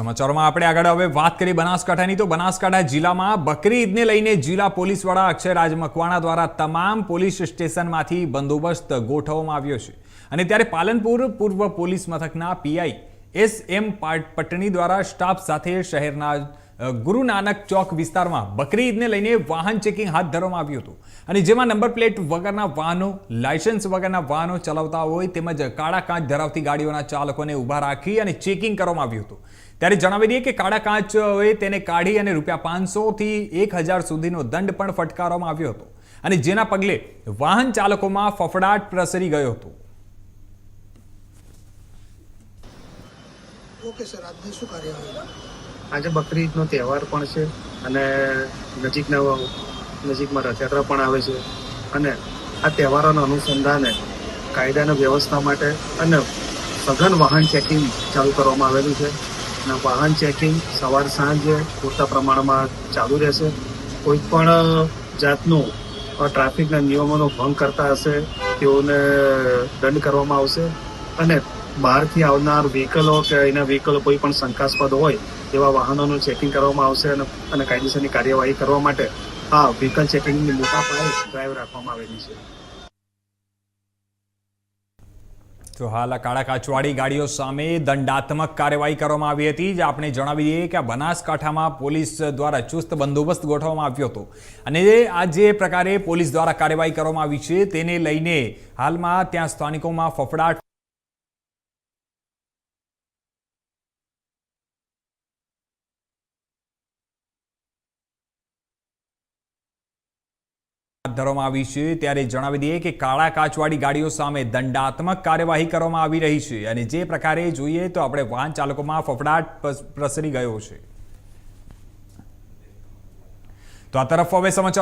સમાચારોમાં આપણે આગળ હવે વાત કરીએ બનાસકાંઠાની. તો બનાસકાંઠા જિલ્લામાં બકરી ઈદને લઈને જિલ્લા પોલીસ વડા અક્ષયરાજ મકવાણા દ્વારા તમામ પોલીસ સ્ટેશનમાંથી બંદોબસ્ત ગોઠવવામાં આવ્યો છે. અને ત્યારે પાલનપુર પૂર્વ પોલીસ મથકના પીઆઈ એસ એમ પટણી દ્વારા સ્ટાફ સાથે શહેરના ગુરુ નાનક ચોક વિસ્તારમાં બકરી ઈદને લઈને વાહન ચેકિંગ હાથ ધરવામાં આવ્યું હતું. અને જેમાં નંબર પ્લેટ વગરના વાહનો, લાયસન્સ વગરના વાહનો ચલાવતા હોય તેમજ કાળા કાચ ધરાવતી ગાડીઓના ચાલકોને ઊભા રાખી અને ચેકિંગ કરવામાં આવ્યું હતું. ત્યારે જણાવી દઈએ કે કાળા કાચ તેને કાઢી અને રૂપિયા પાંચસોથી એક હજાર સુધીનો દંડ પણ ફટકારવામાં આવ્યો હતો. અને જેના પગલે વાહન ચાલકોમાં ફફડાટ પ્રસરી ગયો હતો. ઓકે સર આજની શું કાર્યવાહી? આજે બકરી ઈદનો તહેવાર પણ છે અને નજીકના નજીકમાં રથયાત્રા પણ આવે છે. અને આ તહેવારોના અનુસંધાને કાયદાના વ્યવસ્થા માટે અને સઘન વાહન ચેકિંગ ચાલુ કરવામાં આવેલું છે. અને વાહન ચેકિંગ સવાર સાંજે પૂરતા પ્રમાણમાં ચાલુ રહેશે. કોઈ પણ જાતનું ટ્રાફિકના નિયમોનો ભંગ કરતા હશે, તેઓને દંડ કરવામાં આવશે. અને બહારથી આવનાર વ્હીકલો કે એના વ્હીકલો કોઈ પણ શંકાસ્પદ હોય તેવા વાહનોનું ચેકિંગ કરવામાં આવશે અને અને કાયદેસરની કાર્યવાહી કરવા માટે આ વ્હીકલ ચેકિંગની મોટા પાયે ડ્રાઈવ રાખવામાં આવેલી છે. તો હાલ કાળા કાચવાડી ગાડીઓ સામે દંડાત્મક કાર્યવાહી કરવામાં આવી હતી. જે આપણે જણાવી દઈએ કે બનાસકાંઠામાં પોલીસ દ્વારા ચુસ્ત બંદોબસ્ત ગોઠવવામાં આવ્યો હતો. અને આ જે પ્રકારે પોલીસ દ્વારા કાર્યવાહી કરવામાં આવી છે, તેને લઈને હાલમાં ત્યાં સ્થાનિકોમાં ફફડાટ ધરવામાં આવી છે. ત્યારે જણાવી દઈએ કે કાળા કાચવાળી ગાડીઓ સામે દંડાત્મક કાર્યવાહી કરવામાં આવી રહી છે અને જે પ્રકારે જોઈએ તો આપણે વાહન ચાલકોમાં ફફડાટ પ્રસરી ગયો છે. તો આ તરફ હવે સમાચારો